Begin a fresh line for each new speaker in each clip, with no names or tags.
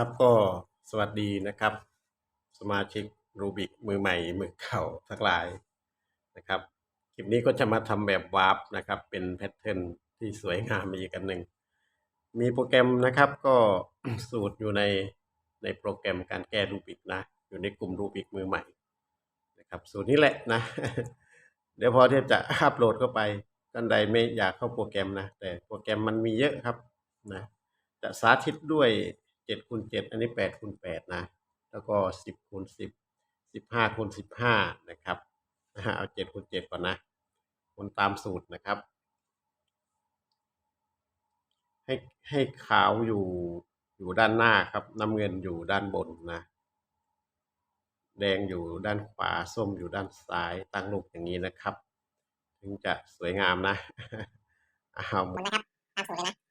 ครับก็สวัสดีนะครับ สมาชิกรูบิกมือใหม่มือเก่าทั้งหลายนะครับคลิปนี้ก็จะมาทำแบบวาร์ปนะครับ เป็นแพทเทิร์นที่สวยงามอีกอันหนึ่ง มีโปรแกรมนะครับก็สูตรอยู่ในในโปรแกรมการแก้รูบิกนะ อยู่ในกลุ่มรูบิกมือใหม่นะครับ สูตรนี้แหละนะ เดี๋ยวพอที่จะอัปโหลดเข้าไปท่านใดไม่อยากเข้าโปรแกรมนะ แต่โปรแกรมมันมีเยอะครับนะจะสาธิตด้วย เจ็ดคูณเจ็ดอันนี้แปดคูณแปดนะ แล้วก็สิบคูณสิบสิบห้าคูณสิบห้านะครับเอาเจ็ดคูณเจ็ดก่อนนะคูณตามสูตรนะครับ ให้ให้ขาวอยู่อยู่ด้านหน้าครับ น้ำเงินอยู่ด้านบนนะ แดงอยู่ด้านขวาส้มอยู่ด้านซ้ายตั้งรูปอย่างนี้นะครับ ถึงจะสวยงามนะเอา
หมุนนะครับตามสูตรเลยนะ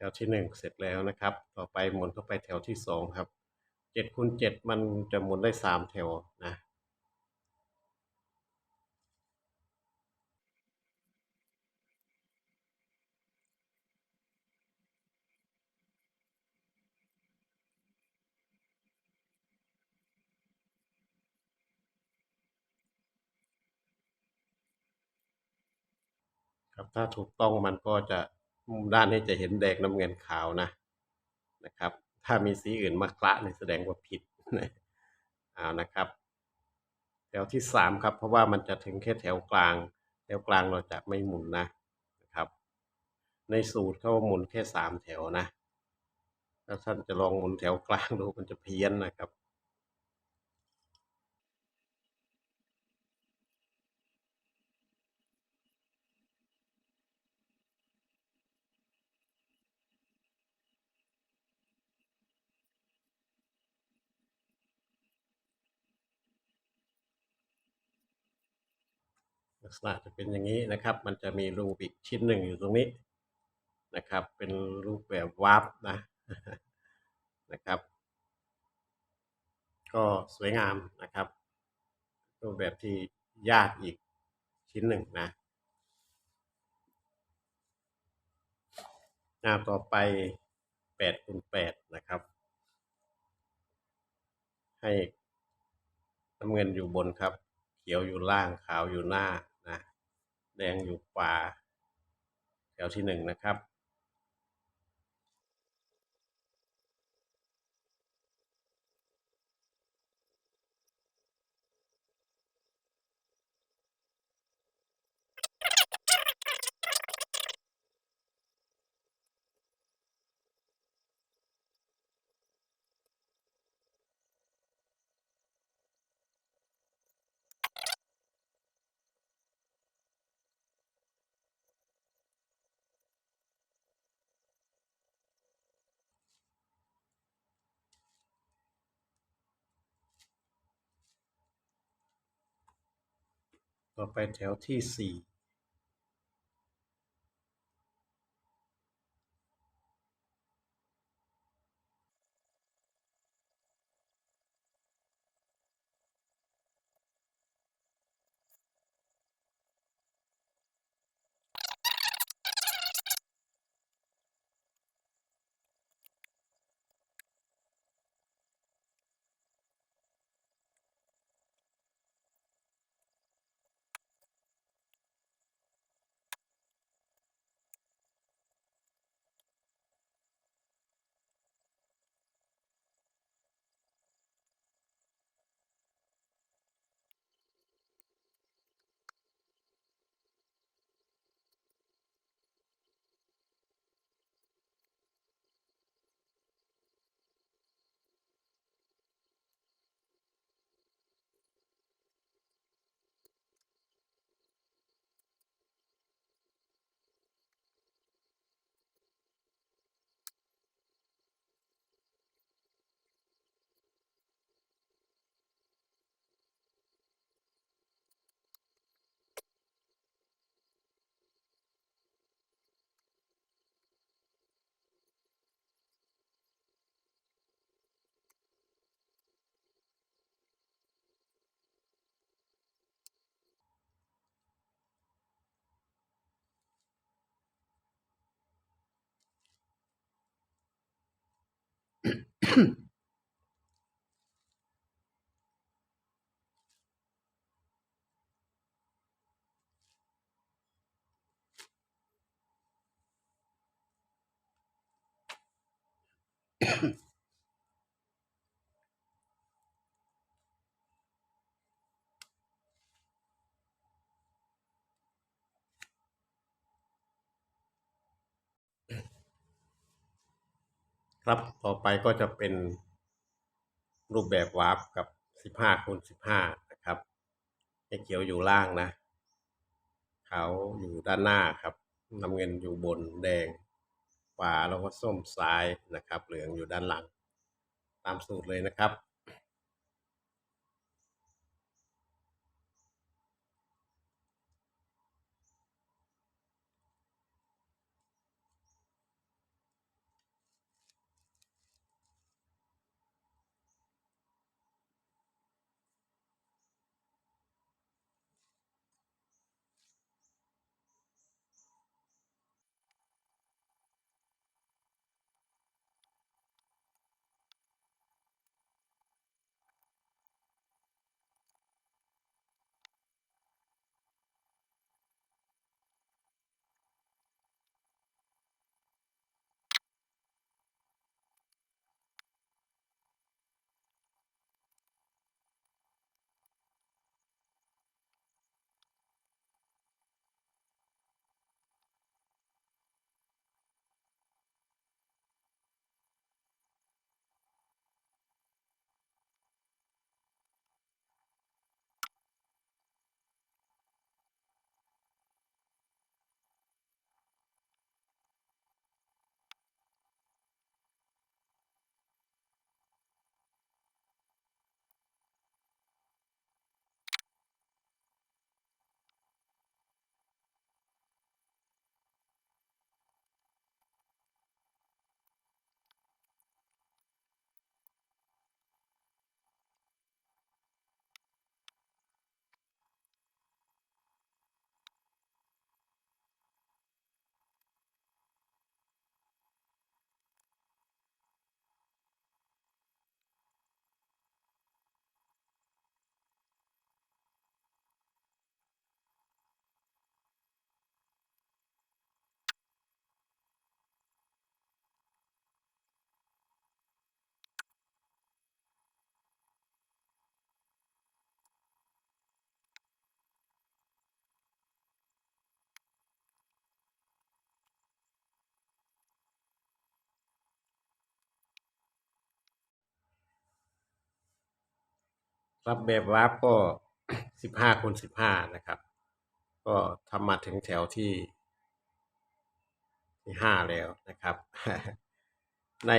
แถวที่หนึ่งเสร็จแล้วนะครับ ต่อไปหมุนเข้าไปแถวที่สองครับเจ็ดคูณเจ็ดมันจะหมุนได้สามแถวนะครับถ้าถูกต้องมันก็จะ มุมด้านนี้จะเห็นแดงน้ำเงินขาวนะนะครับ ถ้ามีสีอื่นมาคละเนี่ยแสดงว่าผิดนะเอานะครับ แถวที่สามครับ เพราะว่ามันจะถึงแค่แถวกลาง แถวกลางเราจะไม่หมุนนะนะครับ ในสูตรเขาหมุนแค่สามแถวนะถ้าท่านจะลองหมุนแถวกลางดูมันจะเพี้ยนนะครับ ลักษณะจะเป็นอย่างนี้นะครับ มันจะมีรูปอีกชิ้นหนึ่งอยู่ตรงนี้นะครับ เป็นรูปแบบวาร์ปนะนะครับ ก็สวยงามนะครับ รูปแบบที่ยากอีกชิ้นหนึ่งนะหน้าต่อไปแปดคูณแปดนะครับ ให้น้ำเงินอยู่บนครับ เขียวอยู่ล่างขาวอยู่หน้า แดงอยู่ขวาแถวที่หนึ่งนะครับ ต่อไปแถวที่สี่ 참 ครับต่อไปก็จะเป็นรูปแบบวาร์ปกับ 15คูณ15 นะครับไอ้เขียวอยู่ล่างนะ ขาวอยู่ด้านหน้าครับน้ำเงินอยู่บนแดงขวาแล้วก็ส้มซ้ายนะครับ เหลืองอยู่ด้านหลัง ตามสูตรเลยนะครับ รับแบบวาร์ปก็15คูณ15นะครับ ก็ทำมาถึงแถวที่ที่5แล้วนะครับ ใน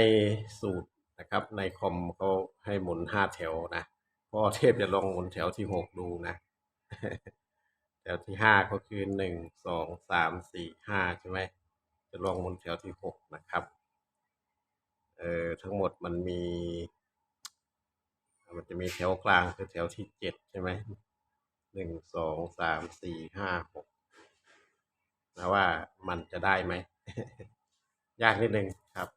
สูตรนะครับในคอมเขาให้หมุน5แถวนะพ่อเทพจะลองหมุนแถวที่6ดูนะ แถวที่5ก็คือ1 2 3 4 5ใช่ไหมจะลองหมุนแถวที่6นะครับเอ่อทั้งหมดมันมี มันจะมีแถวกลางคือแถวที่เจ็ดใช่ไหมหนึ่งสองสามสี่ห้าหกนะว่ามันจะได้ไหม ยากนิดนึงครับ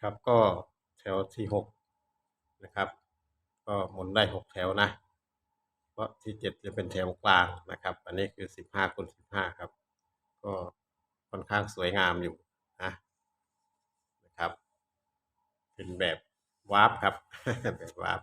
ครับก็แถวที่หกนะครับ ก็หมุนได้หกแถวนะ เพราะที่เจ็ดจะเป็นแถวกลางนะครับ อันนี้คือสิบห้าคูณสิบห้าครับ ก็ค่อนข้างสวยงามอยู่นะนะครับ เป็นแบบวาร์ปครับ แบบวาร์ป